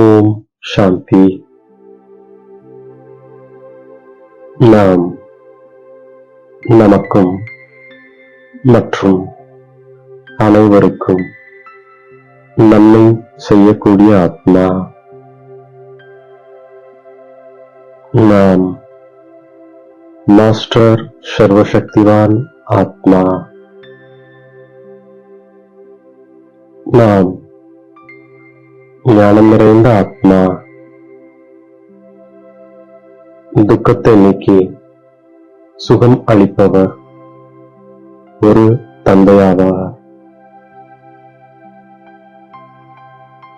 ஓம் சாந்தி. நாம் நமக்கும் மற்றும் அனைவருக்கும் நன்மை செய்யக்கூடிய ஆத்மா. நாம் மாஸ்டர் சர்வசக்திவான் ஆத்மா. நாம் ஞானம் நிறைந்த ஆத்மா. துக்கத்தை நீக்கி சுகம் அளிப்பவர் ஒரு தந்தையாவார்.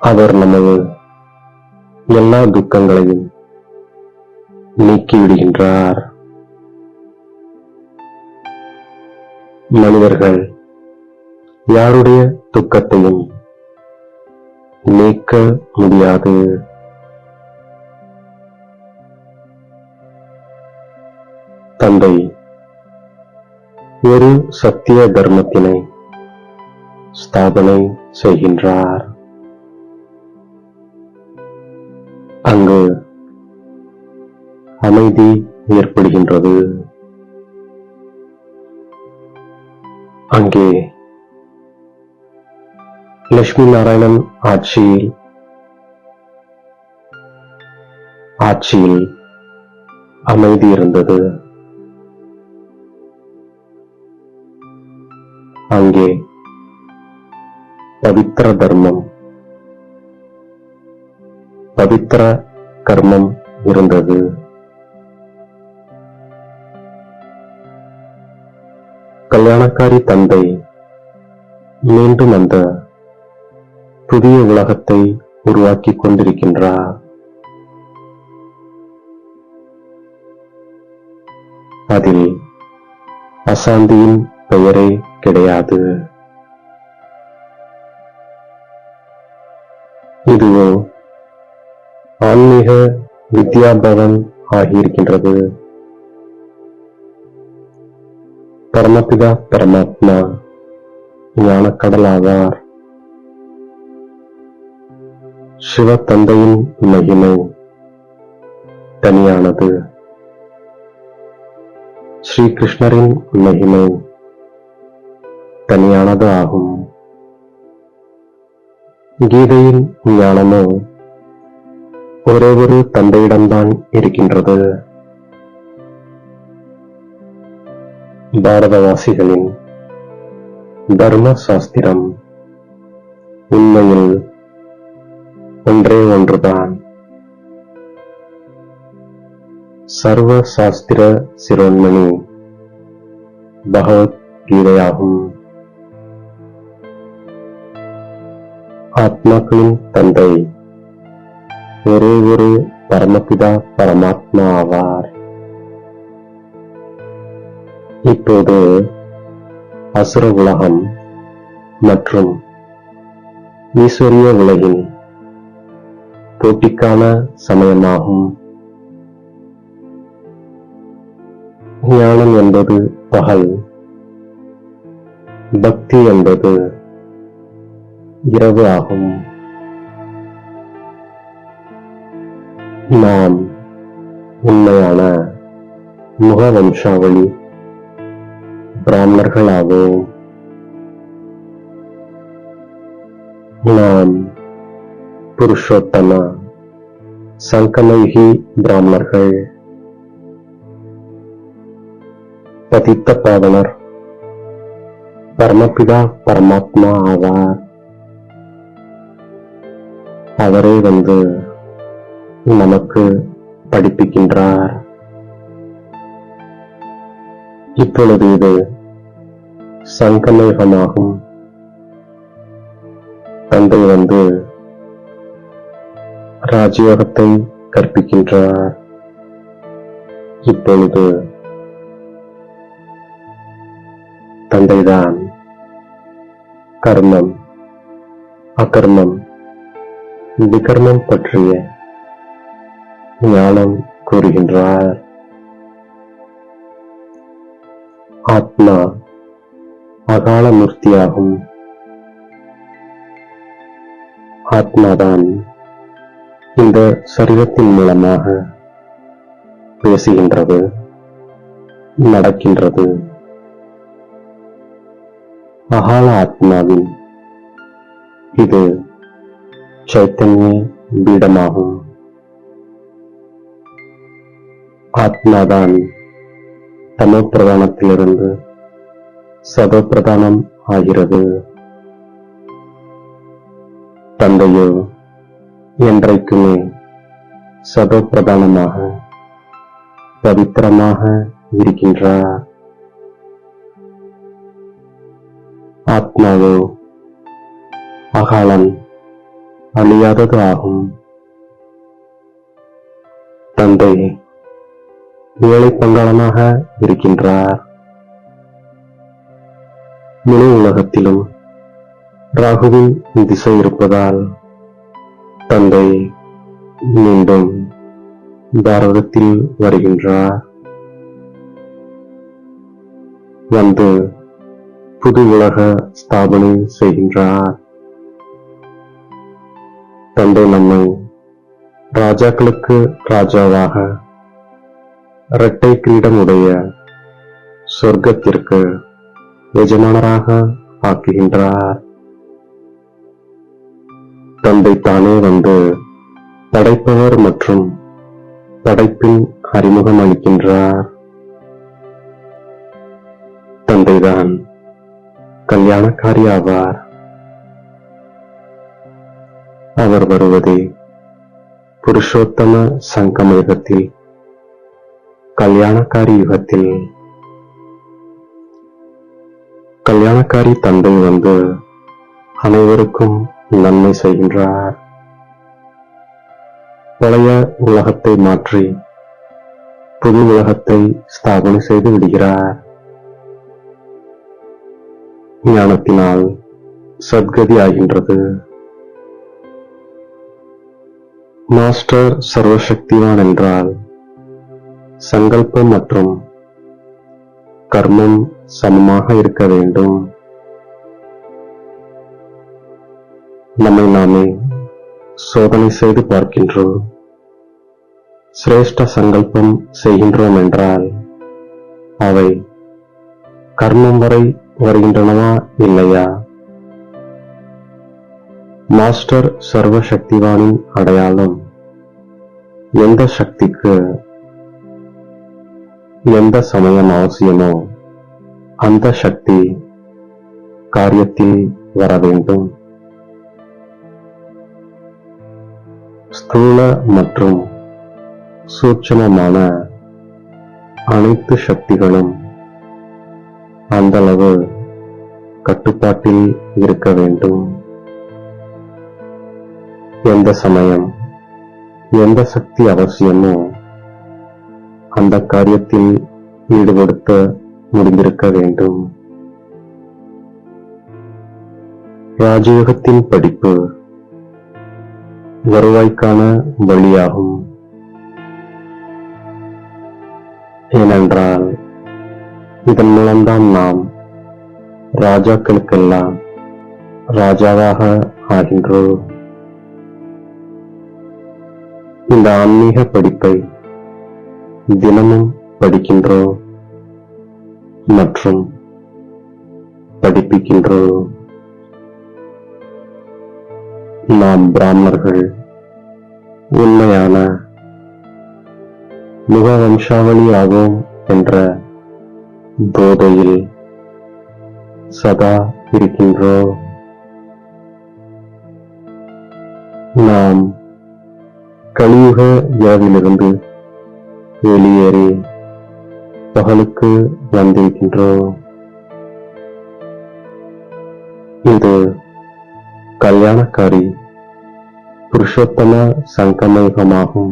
அவர் நமது எல்லா துக்கங்களையும் நீக்கிவிடுகின்றார். மனிதர்கள் யாருடைய துக்கத்தையும் நீக்க முடியாது. தந்தை ஒரு சத்திய தர்மத்தினை ஸ்தாபனை செய்கின்றார். அங்கு அமைதி ஏற்படுகின்றது. அங்கே லட்சுமி நாராயணன் ஆட்சியில். ஆட்சியில் அமைதி இருந்தது. அங்கே பவித்திர தர்மம் பவித்திர கர்மம் இருந்தது. கல்யாணக்காரி தந்தை மீண்டும் அந்த புதிய உலகத்தை உருவாக்கி கொண்டிருக்கின்றார். அதில் அசாந்தியின் பெயரே கிடையாது. இதுவோ ஆன்மீக வித்யாபவன் ஆகியிருக்கின்றது. பரமபிதா பரமாத்மா ஞானக்கடலாவார். சிவ தந்தையின் மகிமை தனியானது. ஸ்ரீ கிருஷ்ணரின் மகிமை தனியானது ஆகும். கீதையின் ஞானமோ ஒரே ஒரு தந்தையிடம்தான் இருக்கின்றது. பாரதவாசிகளின் தர்ம சாஸ்திரம் உண்மையில் ஒன்றே ஒன்றுதான். சர்வ சாஸ்திர சிரோன்மணி பகவத் கீதையாகும். ஆத்மாக்களின் தந்தை ஒரே ஒரு பரமபிதா பரமாத்மா ஆவார். இப்போது அசுர உலகம் மற்றும் ஈஸ்வரிய உலகின் போட்டிக்கான சமயமாகும். ஞானம் என்பது பகல் பக்தி என்பது இரவு ஆகும். நாம் உண்மையான முக வம்சாவளி பிராமணர்களாவோம் நாம் புருஷோத்தம சங்கமைகி பிராமணர்கள். பதித்த பாவனர் பரமபிதா பரமாத்மா ஆவார். அவரே வந்து நமக்கு படிப்பிக்கின்றார். இப்பொழுது இது சங்கமேகமாகும் தந்தை வந்து ராஜயோகத்தை கற்பிக்கின்றார். இப்பொழுது தந்தைதான் கர்மம் அகர்மம் விகர்மம் பற்றிய ஞானம் கூறுகின்றார். ஆத்மா அகால மூர்த்தியாகும் ஆத்மாதான் இந்த சரீரத்தின் மூலமாக பேசுகின்றது நடக்கின்றது. அகால ஆத்மாவின் இது சைத்தன்ய பீடமாகும். ஆத்மாதான் தமோ பிரதானத்திலிருந்து சதோ பிரதானம் ஆகிறது. தந்தையோ என்றைக்குமே சதோப்பிரதானமாக பவித்திரமாக இருக்கின்றார்? ஆத்மாவோ அகாலம் அழியாதது ஆகும். தந்தை வேலை பங்காளனாக இருக்கின்றார். முழு உலகத்திலும் ராகுவின் திசை இருப்பதால் தந்தை மீண்டும் பாரதத்தில் வருகின்றார். வந்து புது உலக ஸ்தாபனை செய்கின்றார். தந்தை நம்மை ராஜாக்களுக்கு ராஜாவாக இரட்டை கிரீடமுடைய சொர்க்கத்திற்கு எஜமானராக ஆக்குகின்றார். தந்தை தானே வந்து படைப்பவர் மற்றும் படைப்பின் அறிமுகம் அளிக்கின்றார். தந்தைதான் கல்யாணக்காரி ஆவார். அவர் வருவதே புருஷோத்தம சங்கம யுகத்தில் கல்யாணக்காரி யுகத்தில். கல்யாணக்காரி தந்தை வந்து அனைவருக்கும் நன்மை செய்கின்றார். பழைய உலகத்தை மாற்றி புது உலகத்தை ஸ்தாபனை செய்து விடுகிறார். ஞானத்தினால் சத்கதி ஆகின்றது. மாஸ்டர் சர்வசக்திவான் என்றால் சங்கல்பம் மற்றும் கர்மம் சமமாக இருக்க வேண்டும். நம்மை நாமே சோதனை செய்து பார்க்கின்றோம். சிரேஷ்ட சங்கல்பம் செய்கின்றோம் என்றால் அவை கர்மம் வரை வருகின்றனவா இல்லையா? மாஸ்டர் சர்வசக்திவானின் அடையாளம் எந்த சக்திக்கு எந்த சமயம் அவசியமோ அந்த சக்தி காரியத்தில் வர வேண்டும். ஸ்தூல மற்றும் சூட்சமமான அனைத்து சக்திகளும் அந்தளவு கட்டுப்பாட்டில் இருக்க வேண்டும். எந்த சமயம் எந்த சக்தி அவசியமோ அந்த காரியத்தில் ஈடுபடுத்த முடிந்திருக்க வேண்டும். ராஜயோகத்தின் படிப்பு வருவாய்க்கான வழியாகும். ஏனென்றால் இதன் மூலம்தான் நாம் ராஜாக்களுக்கெல்லாம் ராஜாவாக ஆகின்றோம். இந்த ஆன்மீக படிப்பை தினமும் படிக்கின்றோம் மற்றும் படிப்பிக்கின்றோம். நாம் பிராமணர்கள் உண்மையான முக வம்சாவளியாகும் என்ற போதையில் சதா இருக்கின்றோம். நாம் கலியுக இரவிலிருந்து வெளியேறி பகலுக்கு வந்திருக்கின்றோம். இது கல்யாணக்காரி புருஷோத்தம சங்கமயுகமாகும்.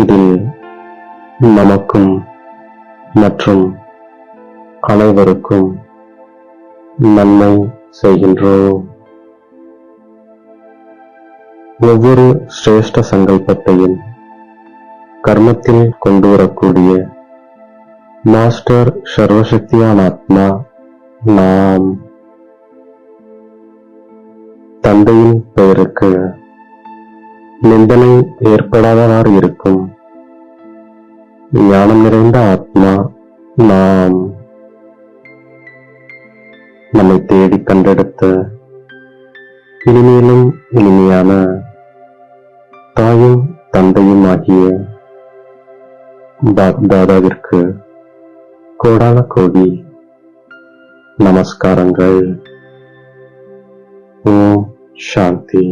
இதில் நமக்கும் மற்றும் அனைவருக்கும் நன்மை செய்கின்றோம். ஒவ்வொரு சிரேஷ்ட சங்கல்பத்தையும் கர்மத்தில் கொண்டு வரக்கூடிய மாஸ்டர் சர்வசக்தியான ஆத்மா நாம் தந்தையின் பெயருக்கு நிந்தனை ஏற்படாதவாறு இருக்கும். ஞானம் நிறைந்த ஆத்மா நாம் நம்மை தேடி கண்டெடுத்து இனிமேலும் இனிமையான தாயும் தந்தையும் ஆகிய தாதாவிற்கு கோடான கோடி நமஸ்காரங்கள். ஓம் சாந்தி